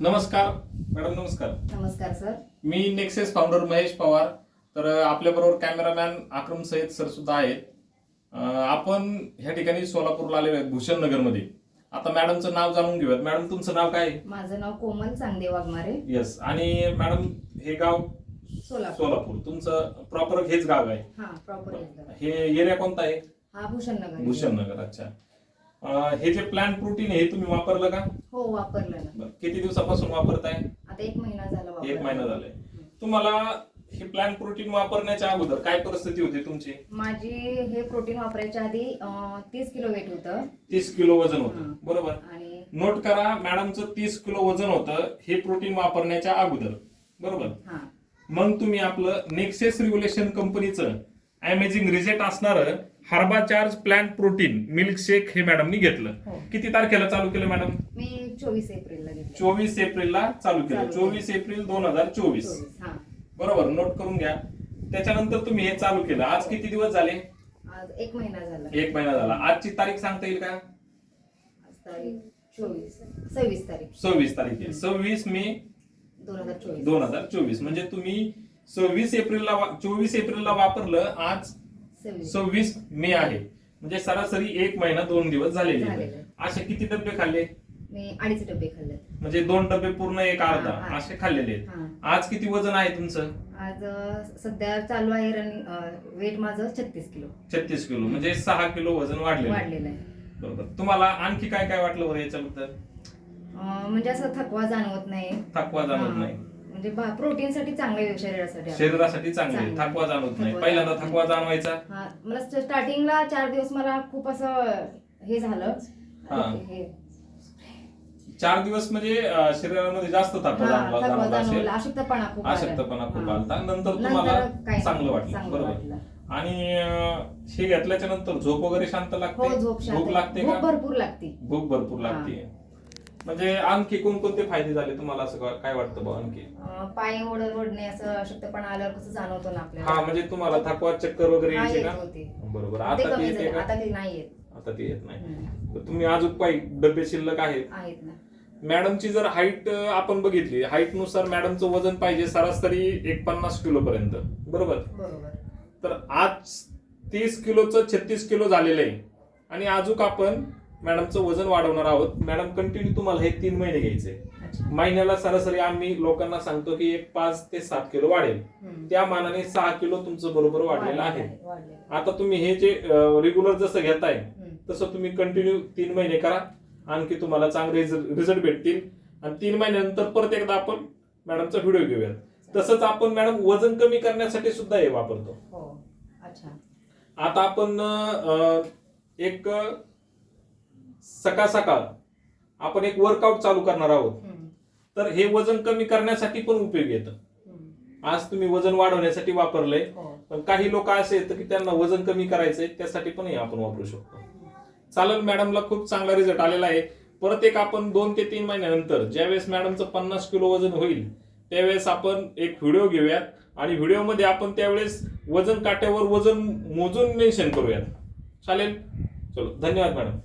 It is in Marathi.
नमस्कार. मॅडम नमस्कार. नमस्कार सर. मी नेक्सेस फाउंडर महेश पवार. तर आपल्याबरोबर कॅमेरामॅन अक्रम सय्यद सर सुद्धा आहेत. अं, आपण ह्या ठिकाणी सोलापूरला आलेलो आहेत भूषण नगरमध्ये आता मॅडमचं नाव जाणून घेऊयात. मॅडम तुमचं नाव काय माझं नाव कोमल चांगदे वाघमारे. येस आणि मॅडम हे गाव? सोलापूर. सोलापूर. तुमचं प्रॉपर हेच गाव आहे. हा प्रॉपर हे एरिया कोणता आहे. हा भूषण नगर आहे. भूषण नगर अच्छा. हे जे प्लांट प्रोटीन आहे हे तुम्ही वापरलं का? हो वापरलं ना. बरं, किती दिवसापासून वापरताय? आता एक महिना झाला एक. महिना झालाय. तुम्हाला हे प्लांट प्रोटीन वापरण्याच्या अगोदर काय परिस्थिती होती तुमची? माझी हे प्रोटीन वापरायच्या आधी तीस किलो वेट होतं. तीस किलो वजन होतं. बरोबर? आणि नोट करा मॅडमचं तीस किलो वजन होतं हे प्रोटीन वापरण्याच्या अगोदर. बरोबर? हा. मग तुम्ही आपलं नेक्सेस रिव्होल्युशन कंपनीचं अमेझिंग रिजेक्ट असणारं herba charge plant protein milk shake हे मॅडमनी घेतलं. हो. किती तारखेला चालू केलं मॅडम? मी चोवीस एप्रिलला चोवीस एप्रिलला चालू केलं. चोवीस एप्रिल दोन हजार चोवीस. हा. बरोबर नोट करून घ्या. त्याच्यानंतर तुम्ही हे चालू केलं. आज किती दिवस झाले? आज एक महिना झाला. एक महिना झाला. आजची तारीख सांगता येईल का? सव्वीस तारीख. सव्वीस तारीख आहे. सव्वीस मे दोन हजार चोवीस. म्हणजे तुम्ही सव्वीस एप्रिलला चोवीस एप्रिलला वापरलं आज सव्वीस. मे आहे. म्हणजे सरासरी एक महिना दोन दिवस झालेले. असे किती डबे खाल्ले? मी अडीच डबे खाल्ले म्हणजे दोन डबे पूर्ण एक अर्धा हा, हा. असे खाल्लेले आहेत. हा. आज किती वजन आहे तुमचं? आज अ, सध्या चालू आहे रनिंग वेट माझं छत्तीस किलो. छत्तीस किलो. म्हणजे सहा किलो वजन वाढलेलं आहे. वाढलेलं आहे. बरोबर. तुम्हाला आणखी काय काय वाटलं बरं याच्याबद्दल? अ, म्हणजे असं थकवा जाणवत नाही. थकवा जाणवत हा. नाही. म्हणजे प्रोटीन साठी चांगलं आहे शरीरासाठी. शरीरासाठी चांगले. थकवा जाणवत नाही. पहिल्यांदा थकवा जाणवायचा. हा मला स्टार्टिंगला चार दिवस मला खूप असं हे झालं. हा. हे चार दिवस म्हणजे शरीरामध्ये जास्त हा, अशक्तपणा खूप हा. आलता. नंतर तुम्हाला चांगलं वाटलं. बरोबर. आणि हे घेतल्याच्या नंतर झोप वगैरे शांत हो लागते झोप शांत भूक लागते भूक भरपूर लागते. भूक भरपूर लागते. म्हणजे आणखी कोणकोणते फायदे झाले तुम्हाला असं काय वाटतं बा आणखी? पाय ओढ ओढणे असं अशक्तपणा आल्यावर कसं जाणवतो ना हा आपल्याला म्हणजे तुम्हाला थकवा चक्कर वगैरे हा, यायचे येत का? होते. बरोबर. ते आता ते कमी येते झालं. का? आता ते नाही येत. आता ते येत नाही. हम्म. तर तुम्ही अजून काही डबे शिल्लक आहेत. आहेत ना. मॅडमची जर हाईट आपण बघितली हाईटनुसार मॅडमचं वजन पाहिजे सरासरी एक पन्नास किलो पर्यंत बरोबर? बरोबर. तर आज तीस किलोचं छत्तीस किलो झालेलं आहे. आणि अजून आपण मॅडमचं वजन वाढवणार आहोत. मॅडम कंटिन्यू तुम्हाला हे तीन महिने घ्यायचे. महिन्याला सरासरी आम्ही लोकांना सांगतो की एक पाच ते सात किलो वाढेल. त्या मानाने सहा किलो तुमचं बरोबर वाढलेलं आहे. आता तुम्ही हे जे रेग्युलर जसं घेताय. तसं तुम्ही कंटिन्यू तीन महिने करा. आणखी तुम्हाला चांगले रिझल्ट भेटतील. आणि तीन महिन्यानंतर परत एकदा आपण मॅडमचा व्हिडिओ घेऊयात. तसंच आपण मॅडम वजन कमी करण्यासाठी सुद्धा हे वापरतो. हो. अच्छा. आता आपण एक सकाळ सकाळ आपण एक वर्कआउट चालू करणार आहोत. तर हे वजन कमी करण्यासाठी पण उपयोगी येतं. आज तुम्ही वजन वाढवण्यासाठी वापरलंय. हो. पण काही लोक असे आहेत की त्यांना वजन कमी करायचंय त्यासाठी पण हे आपण वापरू शकतो. चालेल मॅडमला खूप चांगला रिझल्ट आलेला आहे. परत एक आपण दोन ते तीन महिन्यानंतर ज्यावेळेस मॅडमचं पन्नास किलो वजन होईल त्यावेळेस आपण एक व्हिडिओ घेऊयात. आणि व्हिडिओमध्ये आपण त्यावेळेस वजन काट्यावर वजन मोजून मेन्शन करूयात. चालेल? चलो धन्यवाद मॅडम